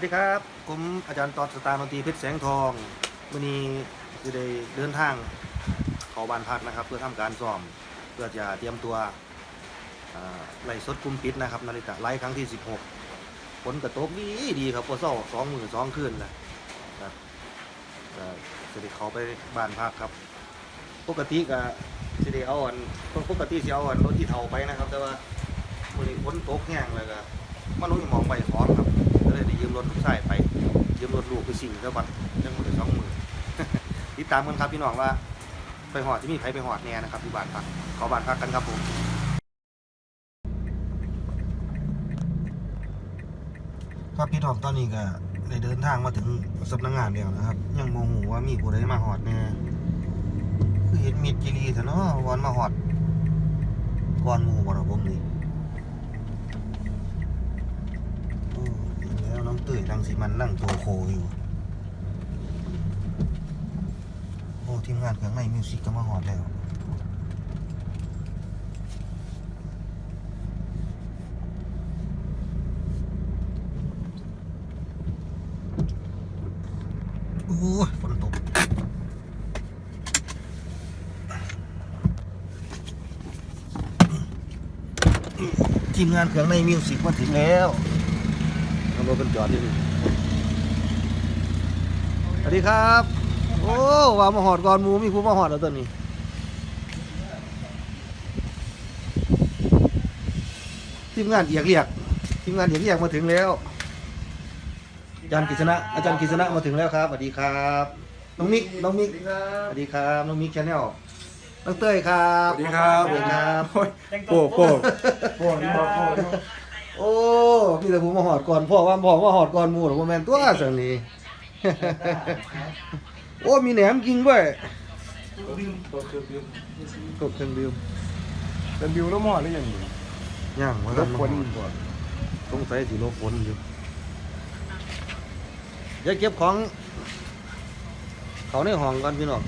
สวัสดีครับ ผมอาจารย์ตอดสตาร์ดนตรีเพชรแสงทองวันนี้จะได้เดินทางเข้าบ้านพักนะครับ เพื่อทำการซ้อมเพื่อจะเตรียมตัวอ่าไล่สดกลุ่มปิดนะครับนาฬิกาไล่ครั้งที่ 16 ผลกระทบดีดีครับพอเศร้าสองมือสองคืนนะครับจะได้เข้าไปบ้านพักครับ ปกติก็จะได้เอาอันปกติจะเอาอันรถที่เทาไปนะครับ แต่ว่าวันนี้ฝนตกแห้งเลยก็มันลงมองไปพร้อมครับ ก็เลยได้ยืมรถลูกชายไป ยืมรถลูกไปสิ่งแล้วบัดยังมือสองหมือติดตามกันครับพี่น้องว่า ไปหอดที่มีใครไปหอดแน่นะครับที่บ้านพักขอบ้านพักกันครับผมครับพี่น้องตอนนี้ก็ได้เดินทางมาถึงสำนักงานแล้วนะครับ ยังโมโหว่ามีผู้ใดมาหอดแน่คือเห็นมีดจิรีเถอะเนาะวันมาหอดก่อนหมู่บ่ล่ะผมนี่ โอ้เห็นแล้วน้องตื่นดังสีมันนั่งตัวโคอยู่ โอ้ทีมงานเครื่องในมิวสิกก็มาหอดแล้วโอ้ฝนตกทีมงานเครื่องในมิวสิกมาถึงแล้ว รถเป็นจอดที่นี่สวัสดีครับ โอ้ว่ามาหอดก่อนหมูมีผู้มาหอดแล้วตัวนี้ทีมงานเอียกเรียกทีมงานเอียกเรียกมาถึงแล้วอาจารย์กฤษณะอาจารย์กฤษณะมาถึงแล้วครับสวัสดีครับน้องมิกน้องมิกสวัสดีครับน้องมิกชาแนลน้องเต้ยครับสวัสดีครับสวัสดีครับโป้โป้โป้นี่บอกโป้ โอ้มีแต่ผมมาหอดก่อนพ่อว่าพ่อมาหอดก่อนหมูหรอกว่าแมนตัวสังนี้ โอ้มีแหนมกินด้วยกบเครื่องดื่มเป็นบิวแล้วหมอหรือยังอยู่ย่างมาลแล้วบมาคนหอดก่อนสงสัยสิลบฝนอยู่เดี๋ยวเก็บของ เขาในห้องก่อนพี่น้อง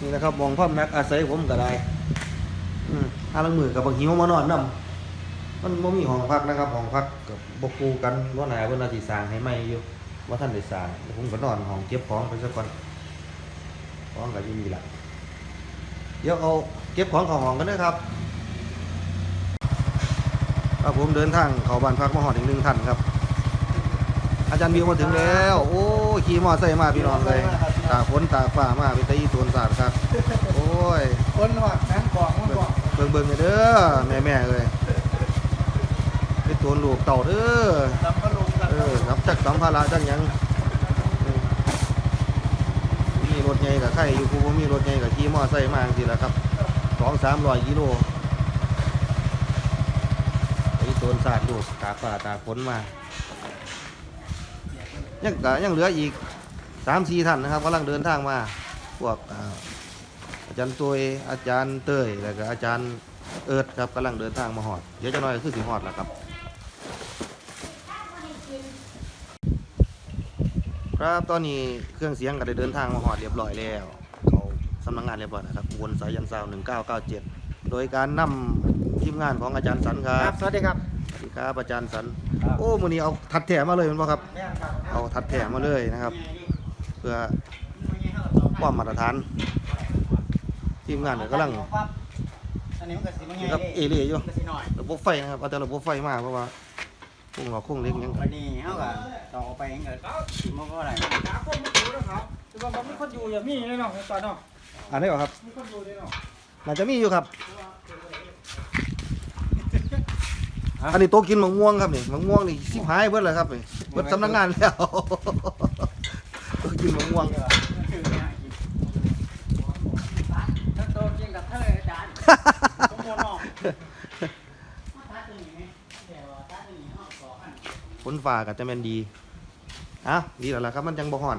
นี่นะครับมองพ่อมนักอาศัยผมก็ได้อืมอาลังมือกับบางหิวมานอนนํ มันบ่มีห้องพักนะครับห้องพักกับบกูกันว่าไหนเพิ่นอาสิสร้างให้ใหม่อยู่ว่าท่านได้สร้างเดี๋ยวผมก็นอนห้องเก็บของไปซะก่อนของก็อยู่นี่ล่ะเดี๋ยวเอาเก็บของเข้าห้องกันเด้อครับครับผมเดินทางเข้าบ้านพักมาหอดอีกหนึ่งท่านครับ อาจารย์บิวมาถึงแล้ว โอ้ยขี่มอไซค์มาพี่น้องเลยตากฝนตากฟ้ามาเป็นตะยีตัวสาดครับ โอ้ยคนหอดนั้นกล่องมันกล่องเบิ่งเบิ่งๆเด้อแม่แม่ๆเลยเป็น ตัวลูกเต่าเด้อสัมภาระเออรับจักสัมภาระจักยังมีรถใหญ่กับใครอยู่กูมีรถใหญ่กับขี่มอไซค์มาสิละครับสองสามร้อยกิโลไอ้ตัวสาดลูกตากฟ้าตาฝนมายังก็ยังเหลืออีกสามสี่ท่านนะครับกำลังเดินทางมาพวกอาจารย์ตัวยอาจารย์เตยแล้วก็อาจารย์เอิร์ดครับกำลังเดินทางมาหอด เดี๋ยวจะน้อยคือสิหอดแล้วครับ ครับตอนนี้เครื่องเสียงก็ได้เดินทางมาหอดเรียบร้อยแล้วเขาสำนักงานเรียบร้อยนะครับอุบวนสายันซาว1997 โดยการนำทีมงานของอาจารย์สันครัครับบสวัสดีครับสวัสดีครับอาจารย์สันครับโอ้มือนี้เอาทัดแถมมาเลยแมันบ่ครับ แม่ครับเอาทัดแถมมาเลยนะครับ เพื่อความมาตรฐาน ทีมงานเนี่ยกำลัง อันนี้มันก็สิมันกับเอเล่อยู่ก็สิหน่อย ระบบไฟนะครับเอาแต่ระบบไฟมาเพราะว่า พวกเราคงเล็กยังวันนี้เฮาก็ต่อไปเองก็สิมันก็ได้หาคนมาอยู่นะครับคือว่ามันมีคนอยู่อย่างนี้เลยเนาะตอนเนาะอ่านได้ป่ะครับมีคนอยู่เลยเนาะน่าจะมีอยู่ครับ อันนี้โต๊ะกินมะม่วงครับนี่มะม่วงนี่สิบหายเบิดเลยครับนี่เบิดสำนักงานแล้วโต๊ะกินมะม่วงถ้าโตกินกับเธออาจารย์สมบูรณ์เนาะฝนฟ้าก็จะแม่นดีอะดีแล้วล่ะครับมันจังบ่ฮ้อน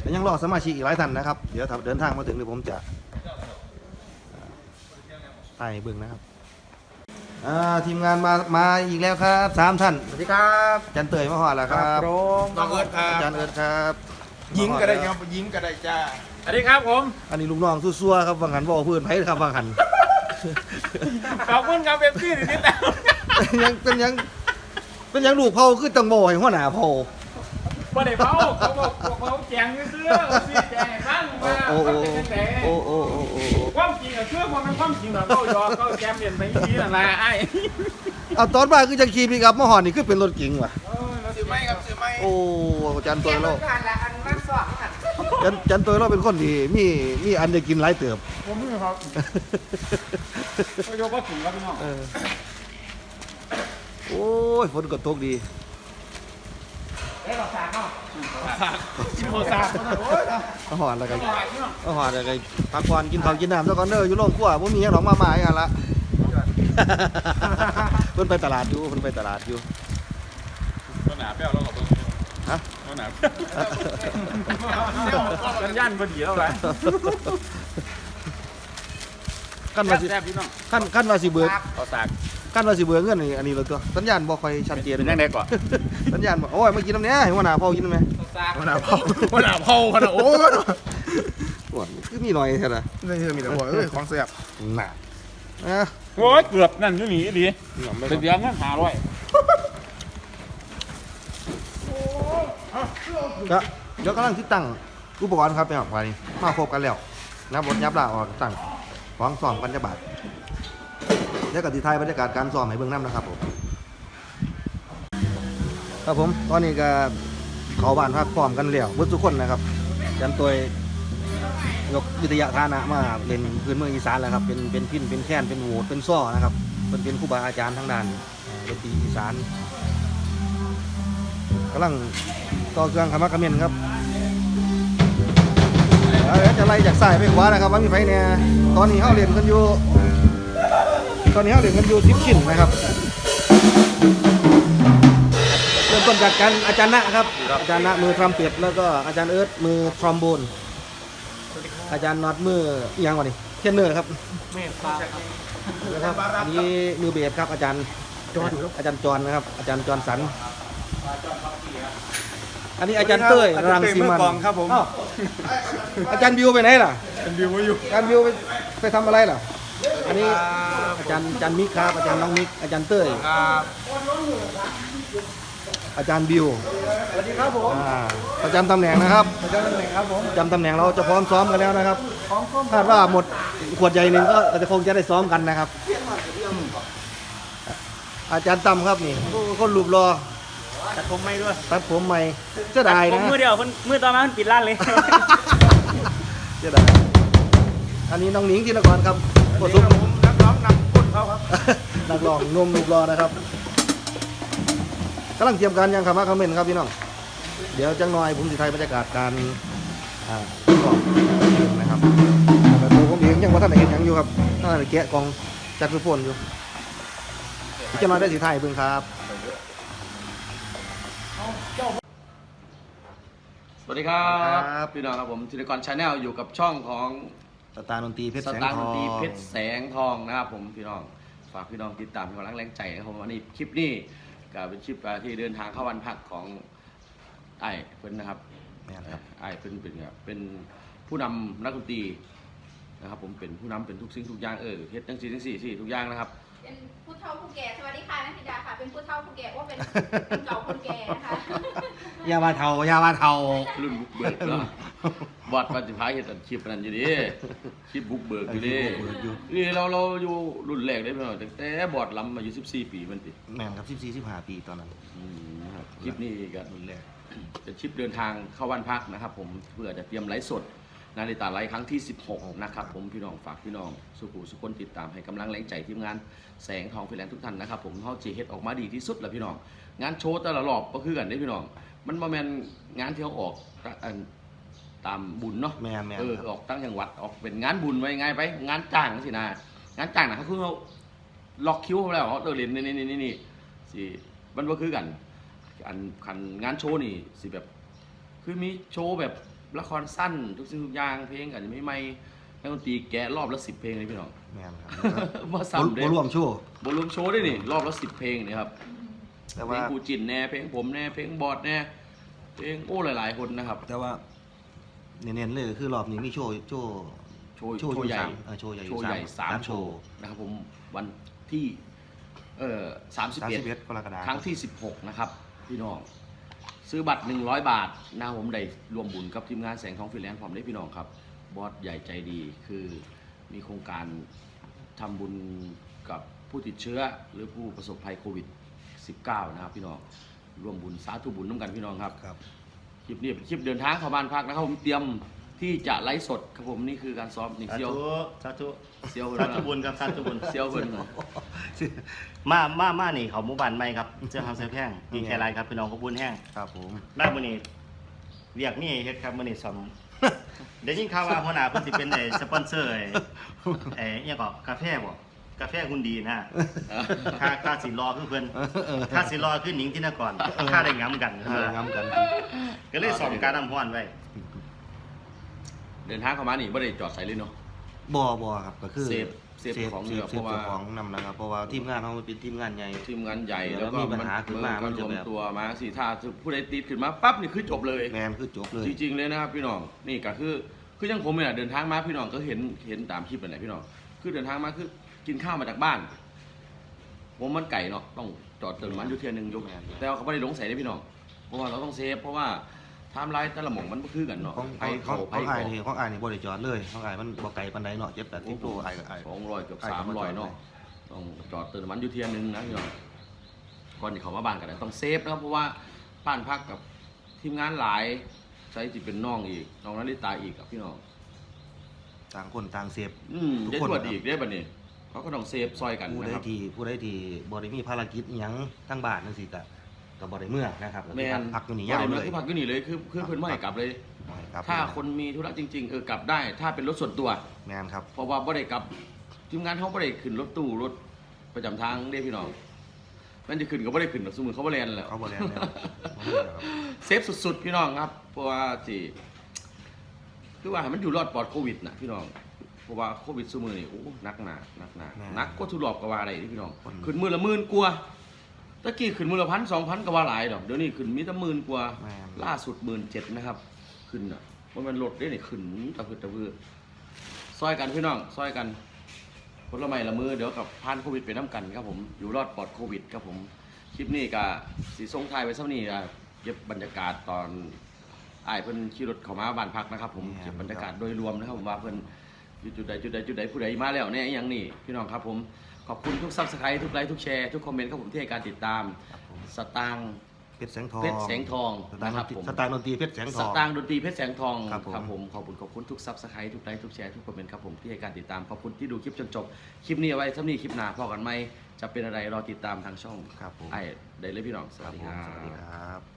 แต่ยังรอสมาชิกอีกหลายท่านนะครับ เดี๋ยวถ้าเดินทางมาถึงเดี๋ยวผมจะถ่ายให้เบิ่งนะครับอ่าทีมงานมามาอีกแล้วครับสามท่านสวัสดีครับอาจารย์เตยมาหอดแล้วครับผมน้องเอิร์ธครัอาบจารย์เอิร์ธครับยิงก็ได้คมาฮรัอบยิงก็ได้จ้าสวัสดีครับผม อันนี้ลูกน้องซัวๆครับวังหันบอกเพื่อนไผ่ครับวังหัน ขอบคุณครับเอฟซีนิดแต่เป็นยังเป็นยังเป็นยังลูกเผาคือตังโมให้หัวหน้าเผา บ่ได้เผาเขาบอกเขาแจงเสื้อซีแจงให้ฟังว่าโอ้เขาโอ้เป็นจังไดโอ้โอ้โอ้โอ้ความจริงอะเชื่อว่ามันความจริงเหรอเขายอเขาแจมเปลี่ยนไปทีนั่นแหละไอ้เอาตอนบ่ายคือจะขี่ปีกับมาหอนนี่คือเป็นรถเก๋งว่ะ เออเราสิไม่ครับสิไม่โอ้อาจารย์ตัวเราการละอันมันสองกันอา จารย์อาจารย์ตัวเราเป็นคนที่มีมีอันจะกินหลายเติบผมนี่ครับก็ยกว่าถึงครับพี่น้องเออโอ้ยฝนก็ตกดีเอ้เราสาเข้ากินโทรศัพท์มาหอนแล้วกันพี่น้องมาหอนแล้วกันพักผ่อนกินข้าวกินน้ำแล้วก่อนเด้ออยู่โรงครัวบ่มีหยังหรอกมาหมายกันละเพิ่นไปตลาดอยู่เพิ่นไปตลาดอยู่ต้นหนาเปรี้ยวแล้วกับเบิ้ง ฮะต้นหนากันย่านพอดีแล้วแหละกันว่าสิแซ่บพี่น้องกันกันว่าสิเบิกเอาสากกันว่าสิเบิกเงินนี่อันนี้เลยตัวสัญญาณบ่ค่อยชัดเจนเป็นยังไงก่อนสัญญาณบ่โอ้ยมากินน้ำเนี้ยให้หัวหน้าพ่อกินน้ำเนี้ยมันหนาเผามันหนาเผาขนาดโอ้ยปวดคือมีหน่อยแท้ละนี่คือมีแต่หัวเอ้ยของเสียบหนักนะโอ้ยเกือบนั่นอยู่นี่ดีเป็นเดือนงั้นหาร้อย ก็เดี๋ยวกำลังที่ตั้งอุปกรณ์ครับไปออกไปมาพบกันแล้วนับรถยับลาออกตั้งของซ้อมกันจะบาทเดี๋ยวกับทีไทยบรรยากาศการซ้อมให้เบิ่งน้ำนะครับผมครับผมตอนนี้ก็เขาบ้านพักพร้อมกันแล้วเบิดทุกคนนะครับจันตัวยกวิทยาฐานะมาเป็นพื้นเมืองอีสานแล้วครับเป็นเป็นพินเป็นแค้นเป็นโหวดเป็นซ้อนะครับเป็นเป็นครูบาอาจารย์ทางด้านดนตรีอีสานกำลัง ต่อเครื่องขมักเขม้นครับเอ้ยจะไล่จากซ้ายไปขวานะครับว่ามีไฟเนี่ยตอนนี้เขาเรียนกันอยู่ ตอนนี้เขาเรียนกันอยู่ทิพชินนะครับเริ่มต้นจากการอาจารย์นะครับอาจารย์ณมือทรัมเป็ตแล้วก็อาจารย์เอิร์ธมือทรอมโบนอาจารย์น็อตมืออีหยังวะนี่เทนเนอร์ครับเมฆฟ้านะครับอันนี้มือเบสครับอาจารย์จอนอาจารย์จอนนะครับ อาจารย์จอนสัน อันนี้อาจารย์เต้ยรังสีมันครับผมอ้าวอาจารย์บิวไปไหนล่ะเป็นดิวมาอยู่อาจารย์บิวไปไปทำอะไรล่ะ อันนี้อาจารย์อาจารย์มิกครับอาจารย์น้องมิกอาจารย์เต้ยครับอาจารย์บิวสวัสดีครับผมอ่าประจำตำแหน่งนะครับอาจารย์ตำแหน่งครับผมประจำตำแหน่งเราจะพร้อมซ้อมกันแล้วนะครับคาดว่าหมดขวดใหญ่หนึ่งก็จะคงจะได้ซ้อมกันนะครับ อาจารย์ตั้มครับนี่โอ้คนรูปรอ ตัดผมไม่ด้วยตัดผมใหม่เสียดายผนะมมือเดียวคนมือต่อมามันปิดร้านเลยเสียดายอันนี้น้องหนิงธีนกรครับโอ้ซุปผมนักร้องนำคนเขาครับนักร้องหนมรูปรอนะครับกำลังเตรียมการยังคำว่าคอมเมนต์ครับพี่น้อง เดี๋ยวจังหน่อยผมสิไทยบรรยากาศการอ่าก่อนนะครับแต่ตัวผมเองยังว่าท่านได้เห็นหยังอยู่ครับท่านได้แกะกล่องจัดฟุตโฟนอยู่จะมาได้สีไทยเบิ่งครับ สวัสดีครับ พี่น้องครับผมธินกรชาแนลอยู่กับช่องของสตาร์ดนตรีเพชรสแสงตาร์ทดอนตรีงเพชรแสงทองนะครับผมพี่น้องฝากพี่น้องติดตามเป็นกำลังแรงใจนะครับผมวันนี้คลิปนี้ก็เป็นคลิปที่เดินทางเข้าวันพักของไอ้เพิ่นนะครับแม่นครับ ไอ้เพิ่นเป็นครับเป็นผู้นำนักดนตรีนะครับผมเป็นผู้นำเป็นทุกสิ่งทุกอย่างเออเฮ็ดทั้งสี่ทั้งสี่สี่ทุกอย่างนะครับ เป็นผู้เฒ่าผู้แก่สวัสดีค่ะนันทิดาค่ะ เป็นผู้เฒ่าผู้แก่ว่าเป็นเป็นเก่าคนแก่นะคะ ยามาเทายามาเทารุ่นบุกเบิกเนาะบอดปฏิภาณเห็นคลิปนั้นอยู่ดิคลิปบุกเบิกอยู่ดิบุกเบิกอยู่นี่เราเราอยู่รุ่นแรกได้เพียงตั้งแต่บอดลำมาอยู่ 14 ปีมันติแม่นครับ14 15ปีตอนนั้นอืมครับคลิปนี้ก็รุ่นแรกเป็นคลิปเดินทางเข้าวันพักนะครับ ผมเพื่อจะเตรียมไลฟ์สดนาฬิตาไลฟ์ครั้งที่ 16 นะครับ ผมพี่น้องฝากพี่น้อง สุขุสุคนติดตามให้กำลังแรงใจทีมงานแสงทองฟิแลนซ์ทุกท่านนะครับ ผมเขาจีเฮ็ดออกมาดีที่สุดแล้วพี่น้อง งานโชว์แต่ละรอบก็คือกันได้พี่น้อง มันบ่แม่นงานที่เขาออกตะอันตามบุญเนาะแม่นแม่นเออครับออกตั้งจังหวัดออกเป็นงานบุญไว้ไงไป งานจ้างสินะงานจ้างนะเขาคือเขาล็อกคิวเขาแล้วเขาเออเรียนนี่นี่นี่นี่สิมันก็คือกัน อันคันงานโชว์นี่สิแบบ คือมีโชว์แบบละครสั้นทุกสิ่งทุกอย่างเพลงกันไม่ไม่นักดนตรีแกะรอบละสิบเพลงเลยพี่น้อง แม่นครับมาซ้ำเด้ บ่รวมโชว์บรวมโชว์ด้วยนี่ รอบละสิบเพลงนี่ครับ แต่เพลว่างกูจินแน่เพลงผมแน่เพลงบอดแน่เพลงโอ้หลาย ๆ คนนะครับ แต่ว่าเน้นๆเลยก็คือรอบนี้มีโชว์โชว์โชว์โชว์โชว์ใหญ่ สามเออโชว์ใหญ่อยู่โชว์ใหญ่สามสามโชว์นะครับผมวันที่เอ่อสามสิบสามเอ็สิดบเอ็ดกรกฎาคครั้มงที่ 16 นะครับ พี่น้อง ซื้อบัตร 100 บาทหน้าผมได้รวมบุญกับทีมงานแสงทองฟรีแลนซ์ผมได้พี่น้องครับ บอสใหญ่ใจดีคือมีโครงการทำบุญกับผู้ติดเชื้อหรือผู้ประสบภัยโควิด 19 นะครับพี่น้องร่วมบุญสาธุบุญน้ำกันพี่น้องครับครับคลิปนี้เป็นคลิปเดินทางเข้าบ้านพักนะครับผมเตรียมที่จะไลฟ์สดครับผมนี่คือการซ้อมนี่สาเซียว ธุสาธุเซียวสาธุบุญครับสาธุบุญเซียวเพิ่นมามามานี่เขาหมู่บ้านใหม่ครับเจ้าทำเสื้อแพงมีแค่ไรครับพี่น้องขอบคุญแห้งครับผมล่ามื้อนี้เรียกนี่เฮ็ดครับมื้อนี้ซ่อมได้ยินข่าวว่าหัวหน้าเพิ่นสิเป็นไอ้สปอนเซอร์ไอ้ไอ้อิหยังก็กาแฟบ่ กาแฟหุ่นดีนะค่าค่าสิรอคือเพิ่นค่าสิรอคือหนิงที่นครค่าได้งำกันเอองำกัน ก็เลยซ่อมการน้ำร้อนไว้ เดินทางเข้ามานี่ไม่ได้จอดใส่เลยเนาะบ่บ่ครับก็คือเซฟเซฟของเหลือเซฟเพราะว่าเจ้าของนำนะครับเพราะว่าทีมงานเขาเป็นทีมงานใหญ่ทีมงานใหญ่เดี๋ยวแล้วก็มีปัญหาขึ้นมาก็มันรจะวมแบบตัวมาสี่ท่าผู้ใดติดขึ้นมาปั๊บนี่คือจบเลยแมนคือจบเลยจริงๆเลยนะครับพี่น้องนี่ก็คือคืออยังผมเนี่ยเดินทางมาพี่น้องก็เห็นเห็นตามคลิปนั่นแหละพี่น้องคือเดินทางมาคือ กินข้าวมาจากบ้านผมมันไก่เนาะต้องจอดเติมน้ำมันอยู่เทียหนึงยกแต่ว่าเขาไม่ได้ลงใส่ได้พี่น้องเพราะว่าเราต้องเซฟเพราะว่าไทม์ไลน์แต่ละหม่องมันบ่คือกันเนาะของไปของเขาไปของไอ้เขานี่ของไอ้นี่บริจอดเลยของไอ้มันบ่ไกลปานใดเนาะเจ็ดแปดสิบโลไอ้กับไอ้สองร้อยเกือบไอ้สาก็มมาจร้ออดยเนาะต้องจอดเติมน้ำมันอยู่เทียหนึงนะพี่น้องก่อนที่เขามาบ้านกันต้องเซฟนะครับเพราะว่าบ้านพักกับทีมงานหลายใช้จิเป็นน้องอีกน้องนาริตาอีกกับพี่น้องต่างคนต่างเซฟ อืมทุกได้คนตรวจครับ อีกได้บัดนี้ เขาก็ต้องเซฟซอยกันผู้นะใดครับ ที่ผู้ใดที่บ่ได้มีภารกิจอิหยังทั้งบ้านนั่นสิก็ก็บ่ได้เมื่อนะครับก็แมคือนพักอยู่นี่ยาวเลยคือพักอยู่นี่เลยคือคือเพิ่นไม่ให้กลับเลยครับถ้าคนมีธุระจริงๆเออกลับได้ ถ้าเป็นรถส่วนตัว แมนครับ เพราะว่าบ่ได้กลับทีมงานเขาบ่ได้ขึ้นรถตู้รถประจำทางเด้พี่น้องมันจะขึ้นก็บ่ได้ขึ้นหรอกสมมุติเขาบ่แล่นแล้ว เขาบ่แลนแล้วบ่แล่นแล้วครับ เซฟสุดๆ พี่น้องครับ เพราะว่าจีคือว่าให้มันอยู่รอดปลอดโควิดนะพี่น้อง เพราะว่าโควิดซุมือนี่โอ้หนักหนาหนักหนาแม่นหนักก็ทุรอบกว่าอะไรนี่พี่น้องคนขึ้นมือละหมื่นกว่าตะกี้ขึ้นมือละพันสองพันก็ว่าหลายดอกเดี๋ยวนี้ขึ้นมีแต่หมื่นกว่าแม่น ล่าสุดหมื่นเจ็ดนะครับ ขึ้นอะว่ามันลดได้เนี่ยขึ้นตะพืดตะพือซอยกันพี่น้องซอยกันผลไม้ละมือเดี๋ยวกับพานโควิดไปน้ำกันครับผมอยู่รอดปลอดโควิดครับผมคลิปนี้ก็สีทรงไทายไว้สักนี้อะเก็บบรรยากาศตอน อ้ายเพิ่นขี่รถเข้ามาบ้านพักนะครับผมแม่น เก็บบรรยากาศโดยรวมนะครับผมว่าเพิ่น อยู่จุดใดจุดใดจุดใดผู้ใดมาแล้วเนี่ยอหย่างนี้พี่น้องครับผมขอบคุณทุกซับสไครต์ทุกไลค์ทุกแชร์ทุกคอมเมนต์ครับผมที่ให้การติดตามครับผมสตางค์เพชรแสงทองเพชรแสงทองสตางนะค์ครับดนตรีผมสตางค์ดนตรีเพชรแสงทสองตางค์ดนตรีเพชรแสงทองครับผม ผมขอบคุณขอบคุณทุกซับสไครต์ทุกไลค์ทุกแชร์ทุกคอมเมนต์ครับผมที่ให้การติดตามขอบคุณที่ดูคลิปจนจบคลิปนี้เอาไว้สำหรับนี้คลิปหน้าพอกันไหมจะเป็นอะไรรอติดตามทางช่องครับผม ไอ้ได้เลยพี่น้องสควัรัสบดีผมครัสวัสดีบครับ